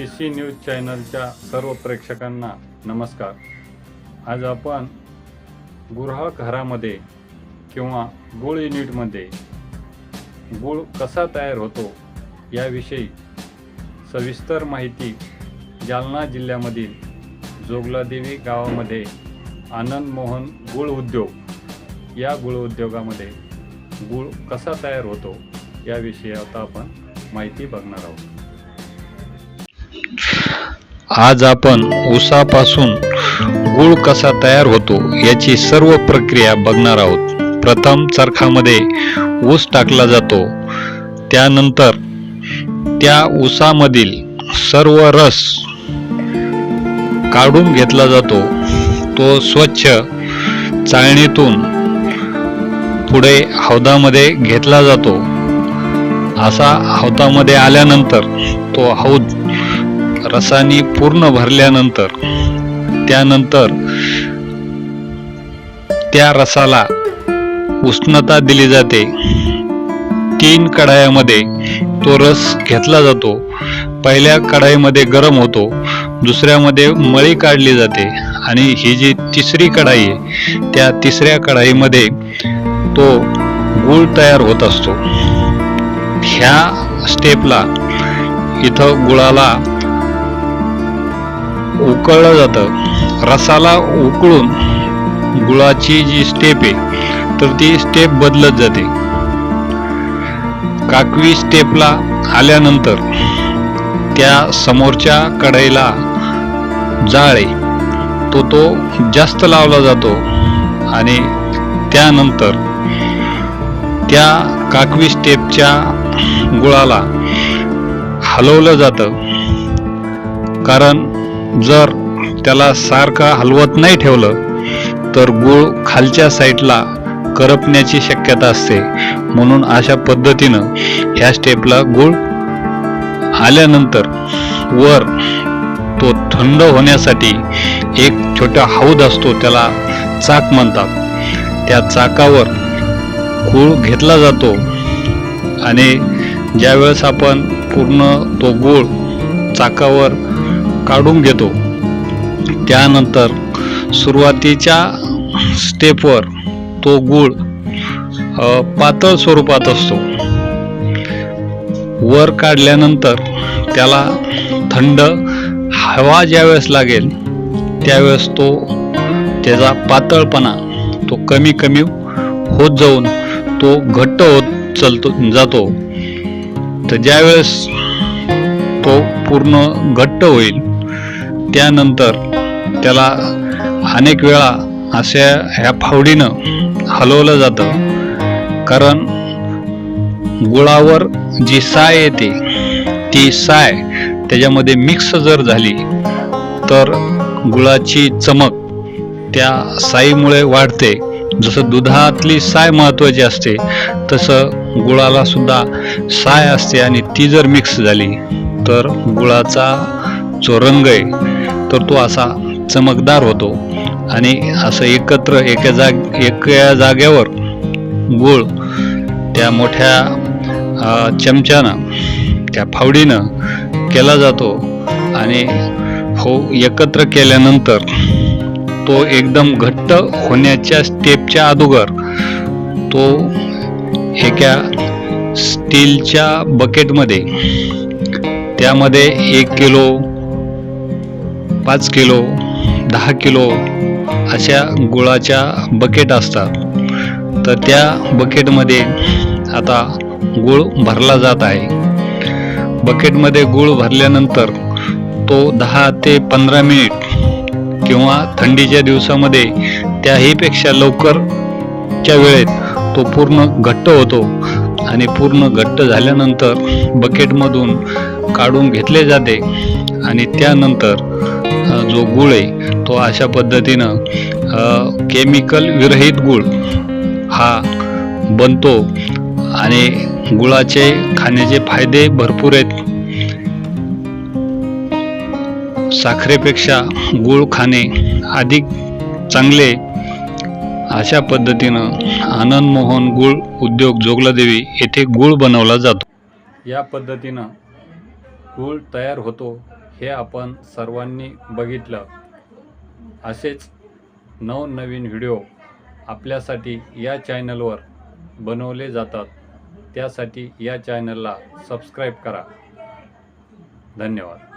T C news चॅनलच्या सर्व प्रेक्षकांना नमस्कार. आज आपण गुरहाळ घरामध्ये किंवा गुळ युनिटमध्ये गुळ कसा तयार होतो याविषयी सविस्तर माहिती जालना जिल्ह्यामधील जोगलादेवी गावामध्ये आनंद मोहन गुळ उद्योग या गुळ उद्योगामध्ये गुळ कसा तयार होतो याविषयी आता आपण माहिती बघणार आहोत. आज आपण ऊसापासून गुळ कसा तयार होतो याची सर्व प्रक्रिया बघणार आहोत. प्रथम चरखामध्ये ऊस टाकला जातो. त्यानंतर त्या ऊसामधील सर्व रस काढून घेतला जातो. तो स्वच्छ चाळणीतून पुढे हौदामध्ये घेतला जातो. असा हौदामध्ये आल्यानंतर तो हौद रसानी पूर्ण भरल्यानंतर त्यानंतर त्या रसाला उष्णता दिली जाते. तीन कढायामध्ये तो रस घेतला जातो. पहिल्या कढाईमध्ये गरम होतो दुसऱ्यामध्ये मळी काढली जाते आणि ही जी तिसरी कढाई आहे त्या तिसऱ्या कढाईमध्ये तो गूळ तयार होत असतो. ह्या स्टेपला इथं गुळाला उकळलं जातं. रसाला उकळून गुळाची जी स्टेप आहे तर ती स्टेप बदलत जाते. काकवी स्टेपला आल्यानंतर त्या समोरच्या कढईला जाळ आहे. तो तो जास्त लावला जातो आणि त्यानंतर त्या काकवी स्टेपच्या गुळाला हलवलं जातं. कारण जर त्याला सारखं हलवत नाही ठेवलं तर गूळ खालच्या साईडला करपण्याची शक्यता असते. म्हणून अशा पद्धतीनं ह्या स्टेपला गूळ आल्यानंतर वर तो थंड होण्यासाठी एक छोटा हौद असतो त्याला चाक म्हणतात. त्या चाकावर गूळ घेतला जातो आणि ज्यावेळेस आपण पूर्ण तो गूळ चाकावर काढून घेतो. त्यानंतर सुरुवातीच्या स्टेपवर तो गूळ पातळ स्वरूपात असतो. वर काढल्यानंतर त्याला थंड हवा ज्यावेळेस लागेल त्यावेळेस तो त्याचा पातळपणा तो कमी कमी होत जाऊन तो घट्ट होत चलतो जातो. तर ज्यावेळेस तो पूर्ण घट्ट होईल त्यानंतर त्याला अनेक वेळा अशा ह्या फावडीनं हलवलं जातं. कारण गुळावर जी साय येते ती साय त्याच्यामध्ये मिक्स जर झाली तर गुळाची चमक त्या साईमुळे वाढते. जसं दुधातली साय महत्त्वाची असते तसं गुळाला सुद्धा साय असते आणि ती जर मिक्स झाली तर गुळाचा जो रंग आहे. तर तो असा चमकदार होतो. आणि असं एकत्र एका जाग एका जाग्यावर गुळ त्या मोठ्या चमच्यानं त्या फावडीनं केला जातो. आणि हो एकत्र केल्यानंतर तो एकदम घट्ट होण्याच्या स्टेपच्या अगोदर तो एका स्टीलच्या बकेटमध्ये त्यामध्ये एक किलो पाच किलो दहा किलो अशा गुळाच्या बकेट असतात. तर त्या बकेटमध्ये आता गुळ भरला जात आहे. बकेटमध्ये गुळ भरल्यानंतर तो दहा ते पंधरा मिनिट किंवा थंडीच्या दिवसामध्ये त्याहीपेक्षा लवकरच्या वेळेत तो पूर्ण घट्ट होतो आणि पूर्ण घट्ट झाल्यानंतर बकेटमधून काढून घेतले जाते आणि त्यानंतर जो गुळ आहे तो अशा पद्धतीनं केमिकल विरहित गुळ हा बनतो आणि गुळाचे खाण्याचे फायदे भरपूर आहेत. साखरेपेक्षा गुळ खाणे अधिक चांगले. अशा पद्धतीनं आनंद मोहन गुळ उद्योग जोगलादेवी येथे गुळ बनवला जातो. या पद्धतीनं गूळ तयार होतो. हे आपण सर्वांनी बघितलं. असेच नवनवीन व्हिडिओ आपल्यासाठी या चॅनलवर बनवले जातात. त्यासाठी या चॅनलला सबस्क्राईब करा. धन्यवाद.